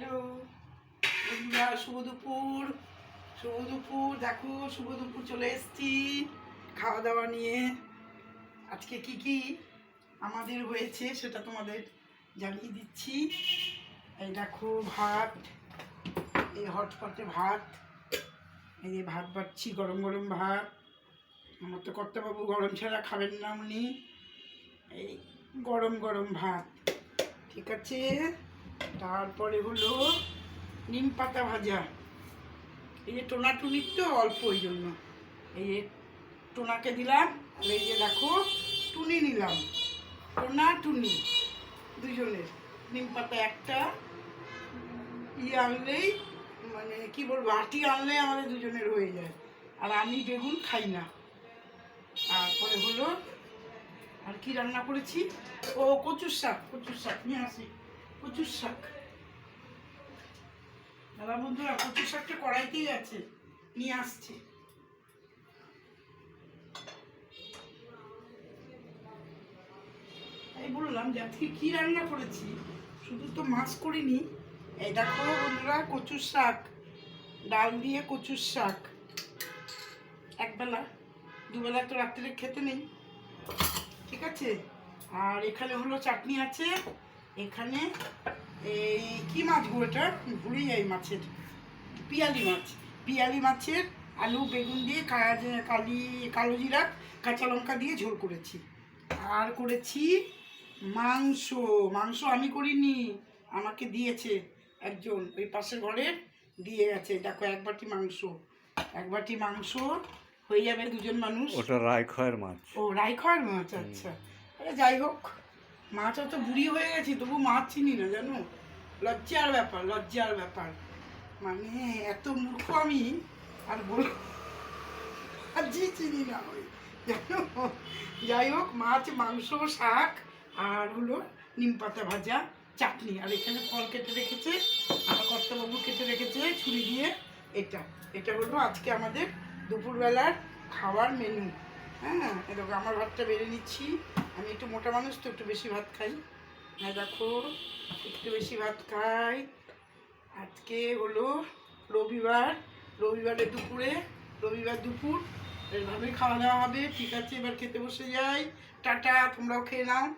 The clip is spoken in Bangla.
হ্যালো। বন্ধুরা, শুভ দুপুর। শুভ দুপুর। দেখো, শুভ দুপুর চলে এসেছি খাওয়া দাওয়া নিয়ে। আজকে কি কি আমাদের হয়েছে সেটা তোমাদের জানিয়ে দিচ্ছি। এই দেখো, ভাত, এই হটপটে ভাত, এই যে ভাত বাড়ছি গরম গরম ভাত। আমার তো কর্তাবাবু গরম ছাড়া খাবেন না উনি। এই গরম গরম ভাত। ঠিক আছে? তারপরে হলো নিম পাতা ভাজা। এই যে টোনা টুনির তো অল্প ওই জন্য। এই যে টোনাকে দিলাম, আর এই যে দেখো টুনি নিলাম। টোনা, টুনি দুজনের নিম পাতা একটা ইয়ে আনলেই মানে কি বলব, আটি আনলে আমাদের দুজনের হয়ে যায়। আর আমি বেগুন খাই না। তারপরে হলো, আর কি রান্না করেছি? ও কচুর শাক কচুর শাক, নিয়ে আসি। কচুর শাক। দাদা বন্ধুরা, কচুর শাকটা কড়াইতেই আছে, নিয়ে আসছে। এই বললাম যে আজকে কি রান্না করেছি? শুধু তো মাছ করিনি। এই দেখো বন্ধুরা, কচুর শাক। ডাল দিয়ে কচুর শাক। একবেলা, দুবেলা তো রাত্রে খেতে নেই। ঠিক আছে? আর এখানে হলো চাটনি আছে। এখানে এই কি মাছ এটা? ভুলে যাই মাছের। পিয়ালি মাছ। পিয়ালি মাছের আলু বেগুন দিয়ে কালি কালো জিরা কাঁচা লঙ্কা দিয়ে ঝোল করেছি। আর করেছি মাংস। মাংস আমি করিনি আমাকে দিয়েছে একজন। ওই পাশের ঘরের দিয়ে গেছে। দেখো এক বাটি মাংস। এক বাটি মাংস হয়ে যাবে দুজন মানুষ। ওটা রায়খয়ের মাছ। ও রাইখয়ের মাছ আচ্ছা। যাই হোক। মাছ অত বুড়ি হয়ে গেছি, তবু মাছ চিনি না, জানো? লজ্জার ব্যাপার লজ্জার ব্যাপার। মানে এত মূর্খ আমি, আর বল আজই চিনি না ওই যাই হোক, মাছ, মাংস, শাক, আর হলো নিম পাতা ভাজা, চাটনি। আর এখানে ফল কেটে রেখেছে, আর কর্তাবাবু কেটে রেখেছে ছুরি দিয়ে এটা। এটা হলো আজকে আমাদের দুপুরবেলার খাওয়ার মেনু হ্যাঁ এরকম আমার ভাতটা বেড়ে নিচ্ছি। আমি একটু মোটা মানুষ তো একটু বেশি ভাত খাই। হ্যাঁ দেখো, একটু বেশি ভাত খাই। আজকে হলো রবিবার। রবিবারে দুপুরে, রবিবার দুপুর। এভাবে খাওয়া দাওয়া হবে। ঠিক আছে, এবার খেতে বসে যাই। টাটা, তোমরাও খেয়ে নাও।